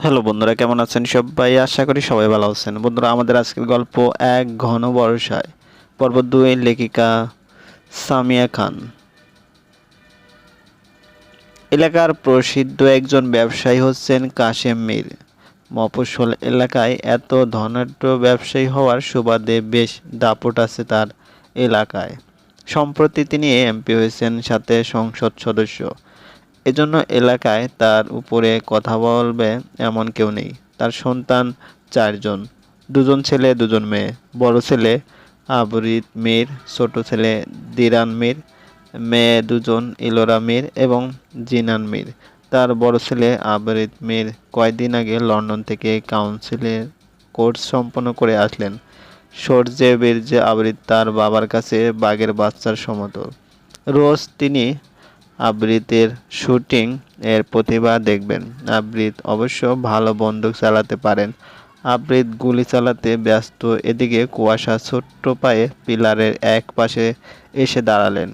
Hello বন্ধুরা, কেমন আছেন সবাই? আশা করি সবাই ভালো আছেন। বন্ধুরা, আমাদের আজকের গল্প এক ঘন বর্ষায়। পর্ব দুই, লেখিকা সামিয়া খান। এলাকার প্রসিদ্ধ একজন ব্যবসায়ী হচ্ছেন কাশেম মীর। মফস্বল এলাকায় এত ধনাঢ্য ব্যবসায়ী হওয়ার সুবাদে বেশ দাপট আছে তার এলাকায়। সম্প্রতি তিনি এমপি হয়েছেন সাথে সংসদ সদস্য। এজন্য এলাকায় তার উপরে কথা বলবে এমন কেউ নেই। তার সন্তান চারজন, দুজন ছেলে, দুজন মেয়ে। বড় ছেলে আবরিত মীর, ছোট ছেলে দিরান মীর, মেয়ে দুজন ইলোরা মীর এবং জিনান মীর। তার বড় ছেলে আবরিত মীর কয়েকদিন আগে লন্ডন থেকে কাউন্সিলের কোর্স সম্পন্ন করে আসলেন। সূর্যে বীর্যে আবৃত তার বাবার কাছে বাঘের বাচ্চার সমতল। রোজ তিনি আবৃতের শুটিং এর প্রতিভা দেখবেন। আবৃত অবশ্য ভালো বন্দুক চালাতে পারেন। আবৃত গুলি চালাতে ব্যস্ত এদিকে কুয়াশা ছোট্ট পায়ে পিলারের এক পাশে এসে দাঁড়ালেন।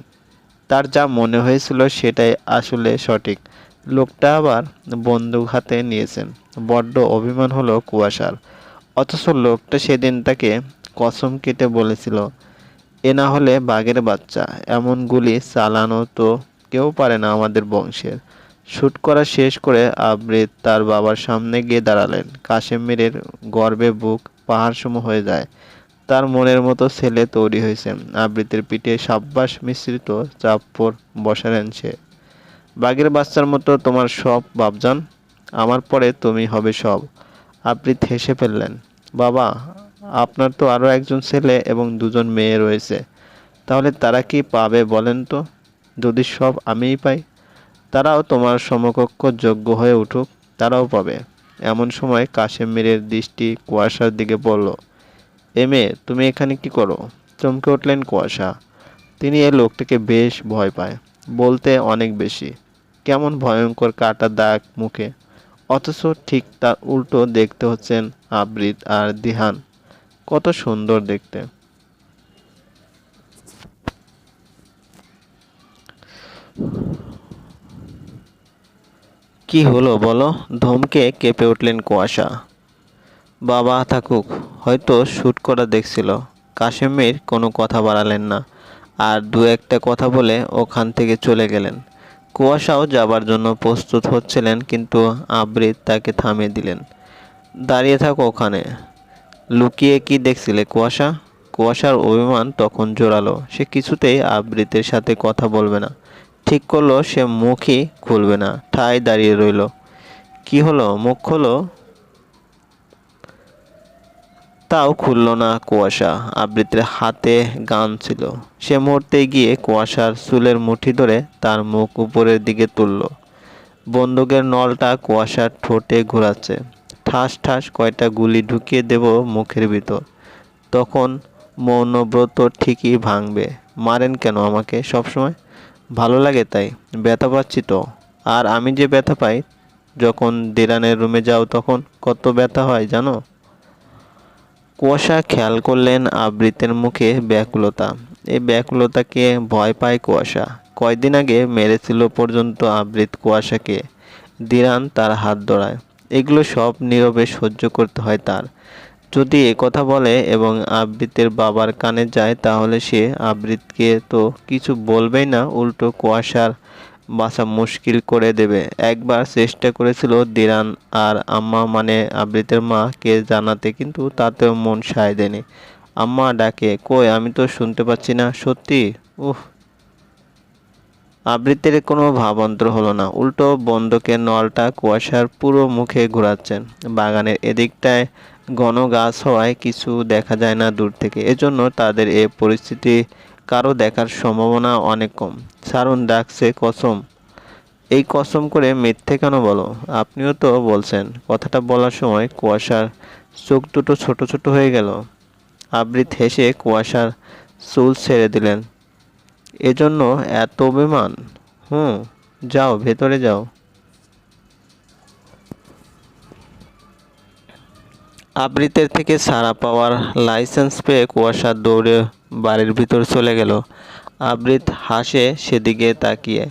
তার যা মনে হয়েছিল সেটাই আসলে সঠিক। লোকটা আবার বন্দুক হাতে নিয়েছেন। বড্ড অভিমান হলো কুয়াশার। অথচ লোকটা সেদিন তাকে কসম কেটে বলেছিল, এ না হলে বাঘের বাচ্চা। এমন গুলি চালানো তো কেউ পারে না আমাদের বংশের। শ্যুট করা শেষ করে আবৃত তার বাবার সামনে গিয়ে দাঁড়ালেন। কাশেমিরের গর্বে বুক পাহাড়সম হয়ে যায়। তার মনের মতো ছেলে তৈরি হয়েছে আবৃতের পিঠে সাব্বাস মিশ্রিত চাপ্পড় বসালেন সে। বাঘের বাচ্চার মতো তোমার সব, বাপজান। আমার পরে তুমি হবে সব। আবৃত হেসে ফেললেন। বাবা, আপনার তো আরও একজন ছেলে এবং দুজন মেয়ে রয়েছে। তাহলে তারা কি পাবে বলেন তো? যদি সব আমিই পাই, তারাও তোমার সমকক্ষ যোগ্য হয়ে উঠুক, তারাও পাবে। এমন সময় কাশেম মীরের দৃষ্টি কুয়াশার দিকে পড়ল। এ তুমি এখানে কি করো? চমকে উঠলেন কুয়াশা। তিনি এই লোকটিকে বেশ ভয় পায়, বলতে অনেক বেশি। কেমন ভয়ঙ্কর কাটা দাগ মুখে। অথচ ঠিক তার উল্টো দেখতে হচ্ছেন আবৃত আর দিহান। কত সুন্দর দেখতে। কি হলো বলো? ধমকে কেঁপে উঠলেন কুয়াশা। বাবা, থাকুক। হয়তো শ্যুট করা দেখছিল। কাশেমের কোনো কথা বাড়ালেন না। আর দু একটা কথা বলে ওখান থেকে চলে গেলেন। কুয়াশাও যাবার জন্য প্রস্তুত হচ্ছিলেন, কিন্তু আবৃত তাকে থামিয়ে দিলেন। দাঁড়িয়ে থাকো ওখানে। লুকিয়ে কি দেখছিলে কুয়াশা? কুয়াশার অভিমান তখন জোরালো। সে কিছুতেই আবৃতের সাথে কথা বলবে না। ঠিক করল, সে মুখই খুলবে না, ঠায় দাঁড়িয়ে রইল। কি হলো? মুখ খোলো। তাও খুলল না কুয়াশা আবৃতের হাতে গান ছিল। সে মুহূর্তে গিয়ে কুয়াশার চুলের মুঠি ধরে তার মুখ উপরের দিকে তুলল। বন্দুকের নলটা কুয়াশার ঠোঁটে ঘোরাচ্ছে। ঠাস ঠাস কয়টা গুলি ঢুকিয়ে দেব মুখের ভিতর। তখন মৌনব্রত ঠিকই ভাঙবে। মারেন কেন আমাকে সবসময়? ভালো লাগে তাই, ব্যথা পাচ্ছি তো। আর আমি যে ব্যথা পাই, যখন দিরানের রুমে যাও তখন কত ব্যথা হয় জানো? কুয়াশা খেয়াল করলেন আবৃতের মুখে ব্যাকুলতা। এই ব্যাকুলতাকে ভয় পায় কুয়াশা। কয়দিন আগে মেরেছিল পর্যন্ত আবৃত কুয়াশাকে। দিরান তার হাত ধরায় এগুলো সব নীরবে সহ্য করতে হয় তার। যদি এ কথা বলে এবং আবৃতের বাবার কানে যায়, তাহলে সে আবৃতকে তো কিছু বলবেই না, উল্টো কুয়াশার বাসা মুশকিল করে দেবে। একবার চেষ্টা করেছিল দিরান আর আম্মা মানে আবৃতের মাকে জানাতে, কিন্তু তাতেও মন সায় দেয়নি। আম্মা ডাকে, কই, আমি তো শুনতে পাচ্ছি না, সত্যি? উহ আবৃত্তির কোনো ভাবান্তর হলো না। উল্টো বন্দকের নলটা কুয়াশার পুরো মুখে ঘোরাচ্ছেন। বাগানের এদিকটায় ঘন গাছ হওয়ায় কিছু দেখা যায় না দূর থেকে। এজন্য তাদের এ পরিস্থিতি কারও দেখার সম্ভাবনা অনেক কম। সারুন ডাকছে, কসম। এই কসম করে মিথ্যে কেন বলো? আপনিও তো বলছেন, কথাটা বলার সময় কুয়াশার চোখ দুটো ছোট ছোট হয়ে গেল। আবৃত হেসে কুয়াশার চুল ছেড়ে দিলেন। এজন্য এত অভিমান। হুম, যাও, ভেতরে যাও। আবৃতের থেকে সাড়া পাওয়ার লাইসেন্স পেয়ে কুয়াশা দৌড়ে বাড়ির ভিতর চলে গেল। আবৃত হাসে সেদিকে তাকিয়ে।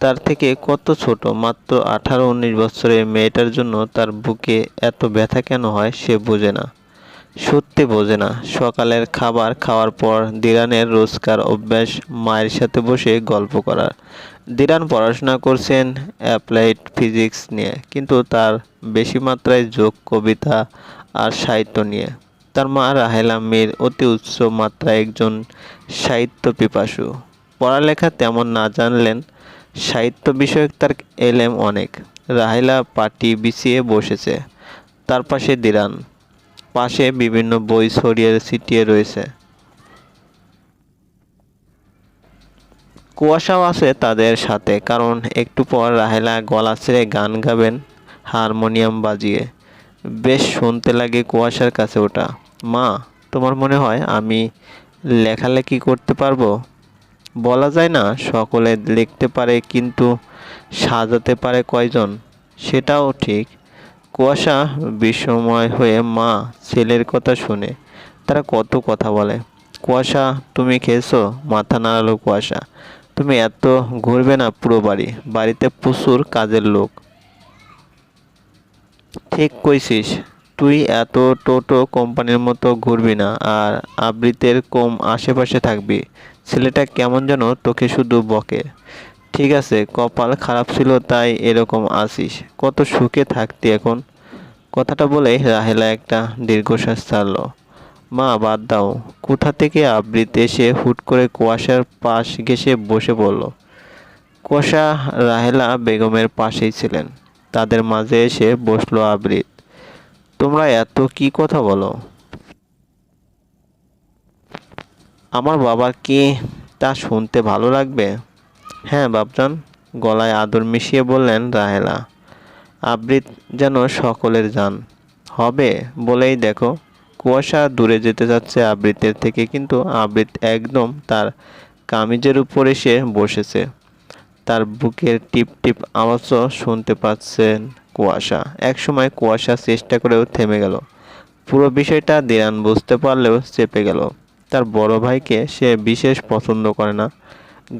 তার থেকে কত ছোট? মাত্র আঠারো, উনিশ বছরের মেয়েটার জন্য তার বুকে এত ব্যথা কেন হয় সে বোঝে না। সত্যি বোঝে না। সকালের খাবার খাওয়ার পর দিরানের রোজকার অভ্যাস, মায়ের সাথে বসে গল্প করার। দিরান পড়াশোনা করছেন অ্যাপ্লাইড ফিজিক্স নিয়ে, কিন্তু তার বেশি মাত্রায় যোগ, কবিতা আর সাহিত্য নিয়ে। তার মা রাহেলা মীর অতি উচ্চ মাত্রায় একজন সাহিত্য পিপাসু। পড়ালেখা তেমন না জানলেন, সাহিত্য বিষয়ক তার এলেম অনেক। রাহেলা পাটি বিছিয়ে বসেছে। তার পাশে দিরান। পাশে বিভিন্ন বই ছড়িয়ে ছিটিয়ে রয়েছে। কুয়াশাও আছে তাদের সাথে, কারণ একটু পর রাহেলা গলা ছেড়ে গান গাবেন, হারমোনিয়াম বাজিয়ে। বেশ শুনতে লাগে কুয়াশার কাছে ওটা। মা, তোমার মনে হয় আমি লেখালেখি করতে পারব? বলা যায় না, সকলে লিখতে পারে কিন্তু সাজাতে পারে কয়জন? সেটাও ঠিক। কুয়াশা বিস্ময় হয়ে মা ছেলের কথা শুনে, তারা কত কথা বলে। কুয়াশা, তুমি খেয়েছো? মাথা নাড়ালো কুয়াশা। তুমি এত ঘুরবে না পুরো বাড়ি। বাড়িতে প্রচুর কাজের লোক। ঠিক কইছিস, তুই এত টোটো কোম্পানির মতো ঘুরবি না, আর আবৃতের কম আশেপাশে থাকবি। ছেলেটা কেমন যেন তোকে শুধু বকে। ঠিক আছে, কপাল খারাপ ছিল তাই এরকম আসিস কত সুখে থাকতি এখন। কথাটা বলে রাহেলা একটা দীর্ঘশ্বাস ছাড়ল। মা, বাদ দাও। কোথা থেকে আবৃত? এসে হুট করে কুয়াশার পাশ ঘেসে বসে পড়ল। কুয়াশা, রাহেলা বেগমের পাশেই ছিলেন। তাদের মাঝে এসে বসল আবৃত। তোমরা এত কি কথা বলো? আমার বাবার কি তা শুনতে ভালো লাগবে? হ্যাঁ বাপজান, গলায় আদর মিশিয়ে বললেন, রাহেলা, আবৃত যেন সকলের যান হবে বলেই দেখো, কুয়াশা দূরে যেতে যাচ্ছে আবৃতের থেকে, কিন্তু আবৃত একদম তার কামিজের উপর এসে বসেছে। তার বুকের টিপ টিপ আওয়াজও শুনতে পাচ্ছেন কুয়াশা। একসময় কুয়াশা চেষ্টা করেও থেমে গেল। পুরো বিষয়টা দিরান বুঝতে পারলেও চেপে গেল। তার বড় ভাইকে সে বিশেষ পছন্দ করে না।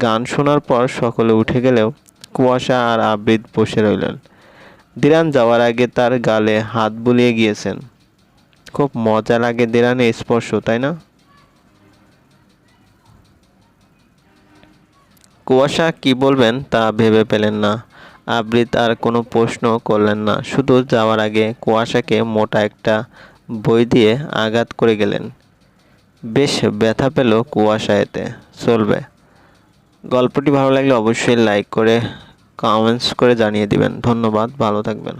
গান শোনার পর সকলে উঠে গেলেও কুয়াশা আর আবৃত বসে রইলেন। দিরান যাওয়ার আগে তার গালে হাত বুলিয়ে গিয়েছেন। খুব মজা লাগে দিরানের স্পর্শ, তাই না? কুয়াশা কি বলবেন তা ভেবে পেলেন না। আবৃত আর কোনো প্রশ্ন করলেন না। শুধু যাওয়ার আগে কুয়াশাকে মোটা একটা বই দিয়ে আঘাত করে গেলেন। বেশ ব্যথা পেল কুয়াশা এতে। চলবে। গল্পটি ভালো লাগলে অবশ্যই লাইক করে কমেন্টস করে জানিয়ে দিবেন। ধন্যবাদ ভালো থাকবেন।